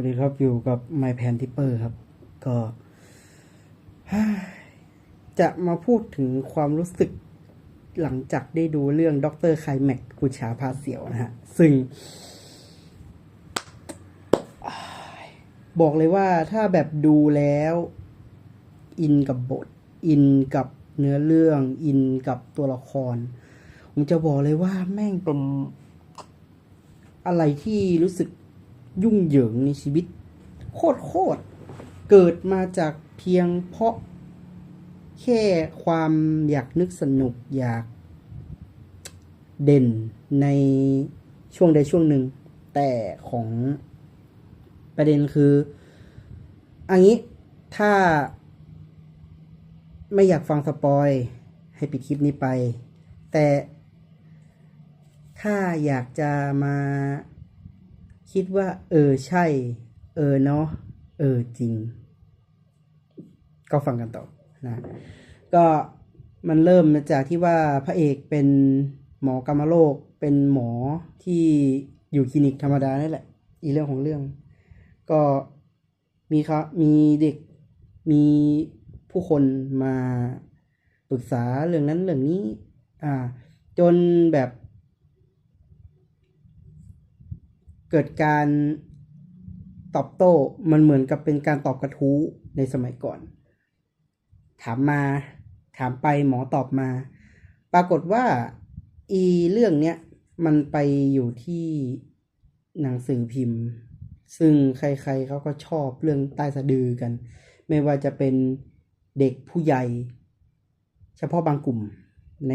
วัสดีครับอยู่กับ My Pan Tipper ครับ ก็ จะมาพูดถึงความรู้สึกหลังจากได้ดูเรื่องด็อกเตอร์ไคลแม็กกุชาพาเสียวนะฮะ ซึ่ง บอกเลยว่าถ้าแบบดูแล้ว อินกับบท อินกับเนื้อเรื่อง อินกับตัวละคร ผมจะบอกเลยว่าแม่งเป็นอะไรที่รู้สึก ยุ่งเหยิงในชีวิต โคตรโคตรเกิดมาจากเพียงเพราะ แค่ความอยากนึกสนุกอยากเด่นในช่วงใดช่วงหนึ่ง แต่ของประเด็นคืออันนี้ถ้าไม่อยากฟังสปอย ให้ปิดคลิปนี้ไป แต่ถ้าอยากจะมา คิดว่า เออใช่ เออเนาะเออจริง ก็ฟังกันต่อนะก็มันเริ่มมาจากที่ว่าพระเอกเป็นหมอกรรมโรคเป็นหมอที่อยู่คลินิกธรรมดานี่แหละ อีเรื่องของเรื่อง ก็มีครับมีเด็กมีผู้คนมาปรึกษาเรื่องนั้นเรื่องนี้ อ่า จนแบบ เกิดการตอบโต้มันเหมือนกับเป็นการตอบกระทู้ในสมัยก่อน ถามมาถามไปหมอตอบมา ปรากฏว่าอีเรื่องเนี้ยมันไปอยู่ที่หนังสือพิมพ์ ซึ่งใครๆเขาก็ชอบเรื่องใต้สะดือกัน ไม่ว่าจะเป็นเด็กผู้ใหญ่ เฉพาะบางกลุ่มใน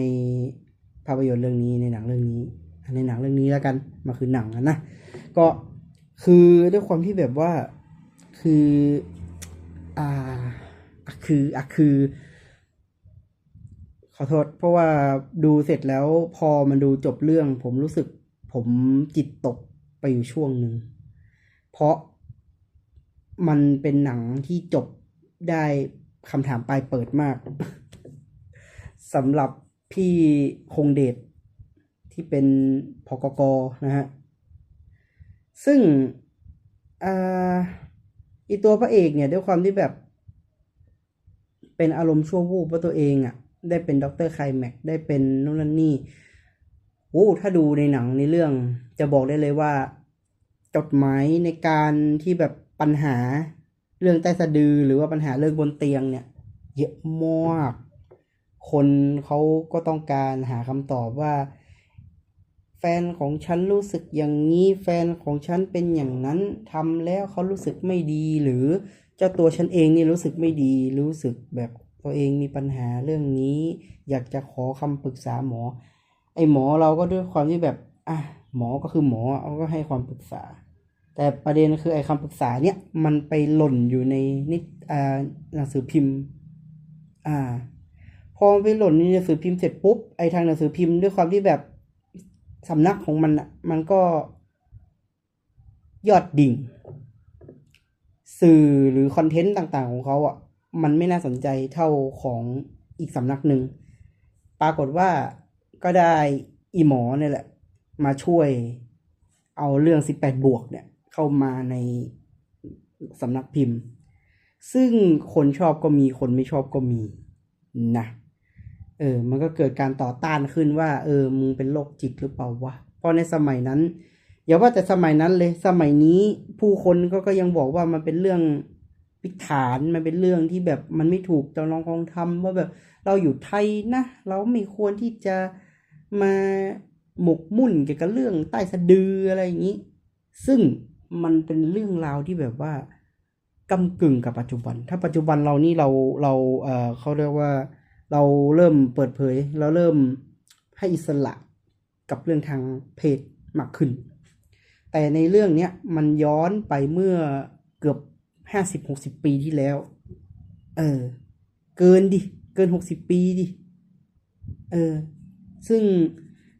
ภาพยนตร์เรื่องนี้ในหนังเรื่องนี้ ในหนังเรื่องนี้แล้วกันมาคือหนังอะนะก็คือด้วยความที่แบบว่าคืออ่าอะคืออะคือ ขอโทษ เพราะว่าดูเสร็จแล้วพอมันดูจบเรื่อง ผมรู้สึก ผมจิตตกไปอยู่ช่วงหนึ่ง เพราะมันเป็นหนังที่จบได้คำถามปลายเปิดมากสำหรับพี่คงเดช ที่เป็นพกกนะฮะ ซึ่งอ่าอีตัวพระเอกเนี่ยด้วยความที่แบบ เป็นอารมณ์ชั่ววูบว่าตัวเองอะ่ะ ได้เป็นด็อกเตอร์ไคลแม็กได้เป็นนู่นนั่นนี่โอ้ถ้าดูในหนังในเรื่องจะบอกได้เลยว่า จดหมายในการที่แบบปัญหาเรื่องใต้สะดือหรือว่าปัญหาเรื่องบนเตียงเนี่ย เยอะมาก คนเขาก็ต้องการหาคำตอบว่า แฟนของฉันรู้สึกอย่างนี้ แฟนของฉันเป็นอย่างนั้นทำแล้วเขารู้สึกไม่ดี หรือเจ้าตัวฉันเองนี่รู้สึกไม่ดี รู้สึกแบบตัวเองมีปัญหาเรื่องนี้ อยากจะขอคำปรึกษาหมอ ไอหมอเราก็ด้วยความที่แบบอะหมอก็คือหมอเขาก็ให้ความปรึกษา แต่ประเด็นคือไอคำปรึกษาเนี่ยมันไปหล่นอยู่ในนิตอ่าหนังสือพิมพ์ อ่า พอไปหล่นในหนังสือพิมพ์เสร็จปุ๊บไอทางหนังสือพิมพ์ด้วยความที่แบบ สำนักของมันอะ มันก็ยอดดิ่ง สื่อหรือคอนเทนต์ต่างๆของเขาอะ มันไม่น่าสนใจเท่าของอีกสำนักหนึ่ง ปรากฏว่าก็ได้อีหมอเนี่ยแหละ มาช่วยเอาเรื่อง 18 บวกเนี่ย เข้ามาในสำนักพิมพ์ ซึ่งคนชอบก็มีคนไม่ชอบก็มีนะ เออ มันก็เกิดการต่อต้านขึ้นว่า เออ มึงเป็นโรคจิตหรือเปล่าวะ เพราะในสมัยนั้น อย่าว่าแต่สมัยนั้นเลย สมัยนี้ผู้คนก็ก็ยังบอกว่ามันเป็นเรื่องพิฐานมันเป็นเรื่องที่แบบมันไม่ถูกจำลองของธรรมว่าแบบเราอยู่ไทยนะ เราไม่ควรที่จะมาหมกมุ่นเกี่ยวกับเรื่องใต้สะดืออะไรอย่างนี้ ซึ่งมันเป็นเรื่องราวที่แบบว่ากำกึ่งกับปัจจุบัน ถ้าปัจจุบันเรานี่เราเราเออเขาเรียกว่า เราเริ่มเปิดเผย เราเริ่มให้อิสระกับเรื่องทางเพศมากขึ้น แต่ในเรื่องเนี้ยมันย้อนไปเมื่อเกือบห้าสิบหกสิบปีที่แล้ว เออ เกินดิ เกินหกสิบปีดิ เออ ซึ่ง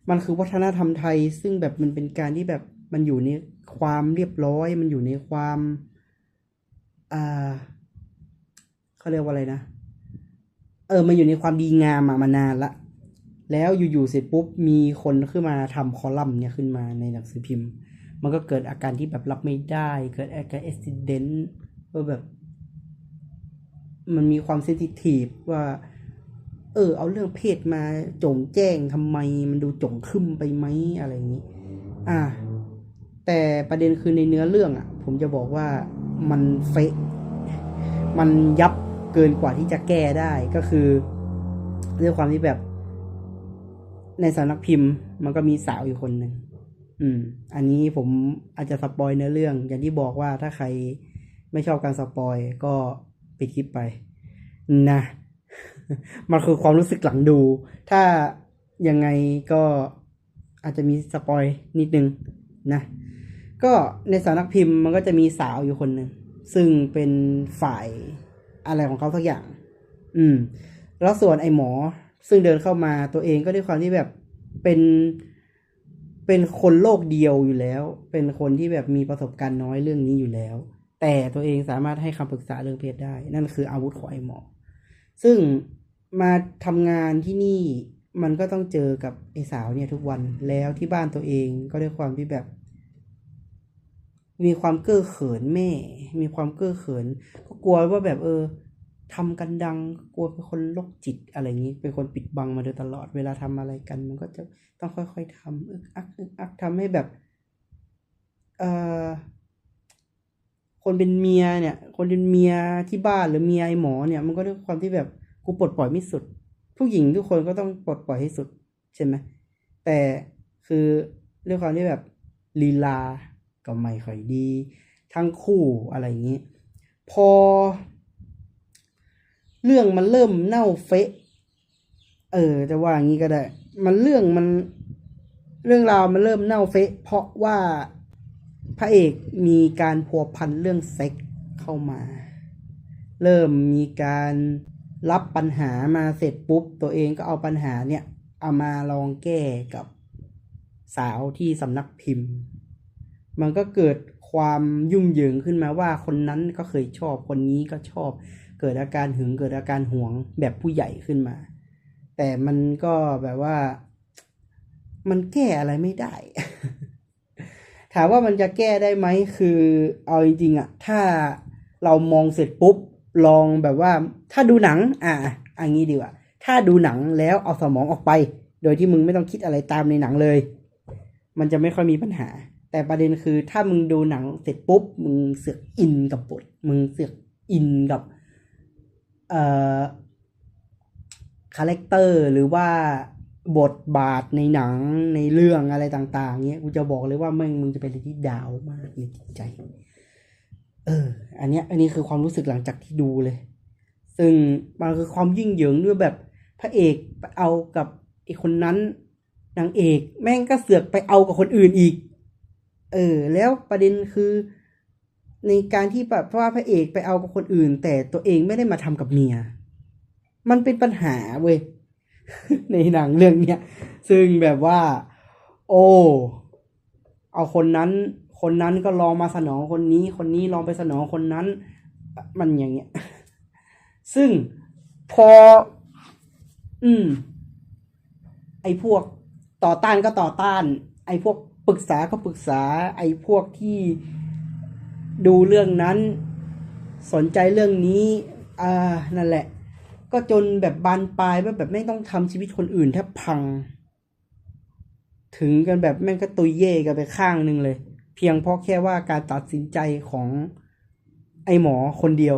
มันคือวัฒนธรรมไทย ซึ่งแบบมันเป็นการที่แบบมันอยู่ในความเรียบร้อย มันอยู่ในความ อ่าเขาเรียกว่าอะไรนะ เออมันอยู่ในความดีงามมามานานละ แล้วอยู่ๆเสร็จปุ๊บมีคนขึ้นมาทำคอลัมน์เนี่ยขึ้นมาในหนังสือพิมพ์ มันก็เกิดอาการที่แบบรับไม่ได้ เกิดอาการเอซิเดนต์ว่าแบบ มันมีความเซนซิทีฟว่า เออ เอาเรื่องเพศมาจงแจ้งทำไม มันดูจงขึ้นไปไหมอะไรอย่างนี้ อ่า แต่ประเด็นคือในเนื้อเรื่องอะ ผมจะบอกว่ามันเฟะมันยับ เกินกว่าที่จะแก้ได้ก็คือด้วยความที่แบบ ในสำนักพิมพ์ มันก็มีสาวอยู่คนหนึ่งอืม อันนี้ผมอาจจะสปอยเนื้อเรื่อง อย่างที่บอกว่าถ้าใครไม่ชอบการสปอยก็ปิดคลิปไป นะ มันคือความรู้สึกหลังดู ถ้ายังไงก็อาจจะมีสปอยนิดนึงนะ ก็ในสำนักพิมพ์มันก็จะมีสาวอยู่คนหนึ่งซึ่งเป็นฝ่าย อะไรของเขาสักอย่าง อืม แล้วส่วนไอ้หมอ ซึ่งเดินเข้ามาตัวเองก็ด้วยความที่แบบเป็นเป็นคนโลกเดียวอยู่แล้ว เป็นคนที่แบบมีประสบการณ์น้อยเรื่องนี้อยู่แล้ว แต่ตัวเองสามารถให้คำปรึกษาเรื่องเพศได้ นั่นคืออาวุธของไอ้หมอ ซึ่งมาทำงานที่นี่มันก็ต้องเจอกับไอ้สาวเนี่ยทุกวันแล้วที่บ้านตัวเองก็ด้วยความที่แบบ มีความเก้อเขินแม่ มีความเก้อเขิน ก็กลัวว่าแบบเออทำกันดังกลัวเป็นคนโรคจิตอะไรอย่างนี้ เป็นคนปิดบังมาโดยตลอดเวลาทำอะไรกัน มันก็จะต้องค่อยๆทำอึกอักอึกอักทำให้แบบเอ่อคนเป็นเมียเนี่ย คนเป็นเมียที่บ้านหรือเมียไอหมอเนี่ย มันก็ด้วยความที่แบบกูปลดปล่อยไม่สุด ผู้หญิงทุกคนก็ต้องปลดปล่อยให้สุดใช่ไหมแต่คือด้วยความที่แบบลีลา ก็ไม่ค่อยดี ทั้งคู่อะไรอย่างนี้ พอ เรื่องมันเริ่มเน่าเฟะ เออจะว่าอย่างนี้ก็ได้ มันเรื่องมันเรื่องราวมันเริ่มเน่าเฟะ เพราะว่าพระเอกมีการพัวพันเรื่องเซ็กเข้ามา เริ่มมีการรับปัญหามาเสร็จปุ๊บ ตัวเองก็เอาปัญหาเนี่ย เอามาลองแก้กับสาวที่สำนักพิมพ์ มันก็เกิดความยุ่งเหยิงขึ้นมาว่าคนนั้นก็เคยชอบคนนี้ก็ชอบ เกิดอาการหึงเกิดอาการหวงแบบผู้ใหญ่ขึ้นมา แต่มันก็แบบว่า มันแก้อะไรไม่ได้ ถามว่ามันจะแก้ได้ไหมคือเอาจริงๆอะถ้าเรามองเสร็จปุ๊บลองแบบว่า ถ้าดูหนัง อะอันนี้ดีกว่าถ้าดูหนังแล้วเอาสมองออกไป โดยที่มึงไม่ต้องคิดอะไรตามในหนังเลย มันจะไม่ค่อยมีปัญหา แต่ประเด็นคือถ้ามึงดูหนังเสร็จปุ๊บ มึงเสือกอินกับบท มึงเสือกอินกับเอ่อคาแรคเตอร์หรือว่าบทบาทในหนังในเรื่องอะไรต่าง ๆเนี้ยกูจะบอกเลยว่ามึงมึงจะเป็นอะไรที่ดาวมากในจิตใจ เออ อันเนี้ย อันนี้คือความรู้สึกหลังจากที่ดูเลย ซึ่งมันคือความยิ่งเหยิงด้วยแบบพระเอกไปเอากับไอ้คนนั้นนางเอก แม่งก็เสือกไปเอากับคนอื่นอีก เออแล้วประเด็นคือ ในการที่แบบว่าพระเอกไปเอากับคนอื่น แต่ตัวเองไม่ได้มาทำกับเมีย มันเป็นปัญหาเว้ยในหนังเรื่องเนี้ยซึ่งแบบว่า โอ้เอาคนนั้น คนนั้นก็ลองมาสนองคนนี้ คนนี้ลองไปสนองคนนั้น มันอย่างเงี้ย ซึ่งพอ อืม ไอ้พวกต่อต้านก็ต่อต้าน ไอ้พวก ปรึกษาก็ปรึกษาไอ้พวกที่ดูเรื่องนั้น สนใจเรื่องนี้อ่านั่นแหละ ก็จนแบบบานปลายว่าแบบไม่ต้องทำชีวิตคนอื่นแทบพัง ถึงกันแบบแม่งก็ตุยเย่กันไปข้างหนึ่งเลย เพียงเพราะแค่ว่าการตัดสินใจของไอหมอคนเดียว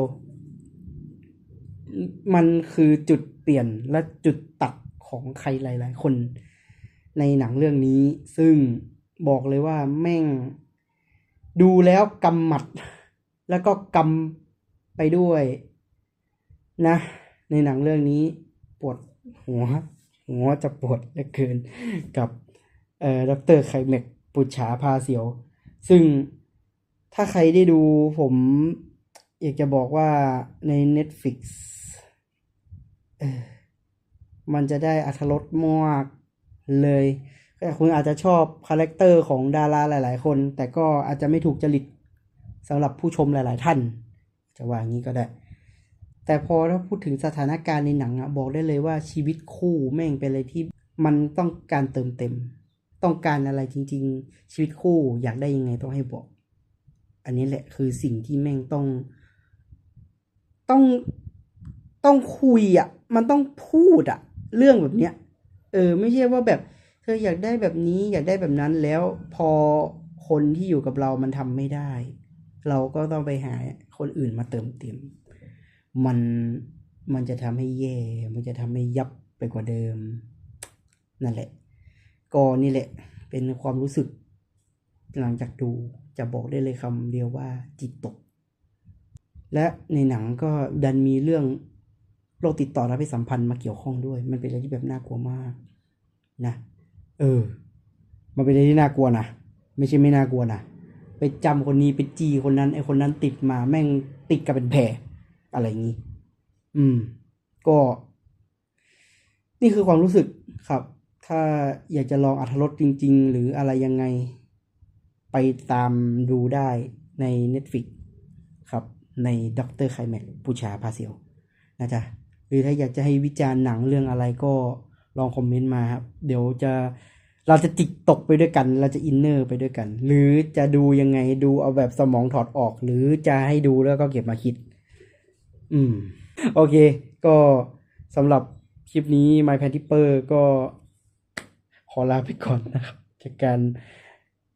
มันคือจุดเปลี่ยนและจุดตัดของใครหลาย ๆ คนในหนังเรื่องนี้ซึ่ง บอกเลยว่าแม่ง ดูแล้วกำหมัด แล้วก็กำไปด้วย นะ ในหนังเรื่องนี้ปวดหัว หัวจะปวดเหลือเกินกับเอ่อดรไคเมกปุจฉาพาเสียว ซึ่งถ้าใครได้ดูผมอยากจะบอกว่าใน Netflix เออมันจะได้อัธรสมากเลย แต่คุณอาจจะชอบคาแรคเตอร์ของดาราหลาย ๆ คน แต่ก็อาจจะไม่ถูกจริตสำหรับผู้ชมหลาย ๆ ท่าน จะว่างี้ก็ได้ แต่พอถ้าพูดถึงสถานการณ์ในหนังอะบอกได้เลยว่าชีวิตคู่แม่งเป็นอะไรที่มันต้องการเติมเต็ม ต้องการอะไรจริง ๆ ชีวิตคู่อยากได้ยังไงต้องให้บอก อันนี้แหละคือสิ่งที่แม่งต้อง ต้องต้องคุยอะมันต้องพูดอะเรื่องแบบเนี้ย เออ ไม่ใช่ว่าแบบ เธออยากได้แบบนี้อยากได้แบบนั้นแล้วพอคนที่อยู่กับเรามันทำไม่ได้ เราก็ต้องไปหาคนอื่นมาเติมเต็ม มันมันจะทำให้แย่ มันจะทำให้ยับไปกว่าเดิม นั่นแหละ ก็นี่แหละ เป็นความรู้สึก หลังจากดูจะบอกได้เลยคำเดียวว่าจิตตก และในหนังก็ดันมีเรื่องโรคติดต่อและเพศสัมพันธ์มาเกี่ยวข้องด้วย มันเป็นอะไรที่แบบน่ากลัวมากนะ เออ มันเป็นอะไรที่น่ากลัวนะไม่ใช่ไม่น่ากลัวนะไปจำคนนี้ไปจีคนนั้นไอคนนั้นติดมาแม่งติดกับเป็นแผลอะไรอย่างนี้ อืม ก็ นี่คือความรู้สึกครับ ถ้าอยากจะลองอัธรสจริง ๆ หรืออะไรยังไง ไปตามดูได้ใน Netflix ครับ ในด็อกเตอร์ไคแม็กปูชาพาเซียวนะจ๊ะหรือถ้าอยากจะให้วิจารณ์หนังเรื่องอะไรก็ ลองคอมเมนต์มาครับ เดี๋ยวจะเราจะจิกตกไปด้วยกัน เราจะอินเนอร์ไปด้วยกัน หรือจะดูยังไงดูเอาแบบสมองถอดออก หรือจะให้ดูแล้วก็เก็บมาคิด อืม โอเค ก็สำหรับคลิปนี้ My p a n t i p e r ก็ขอลาไปก่อนนะครับจากการ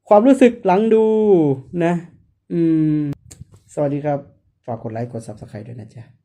ความรู้สึกหลังดูนะ อืม สวัสดีครับ ฝากกดไลค์ กด Subscribe ด้วยนะจ๊ะ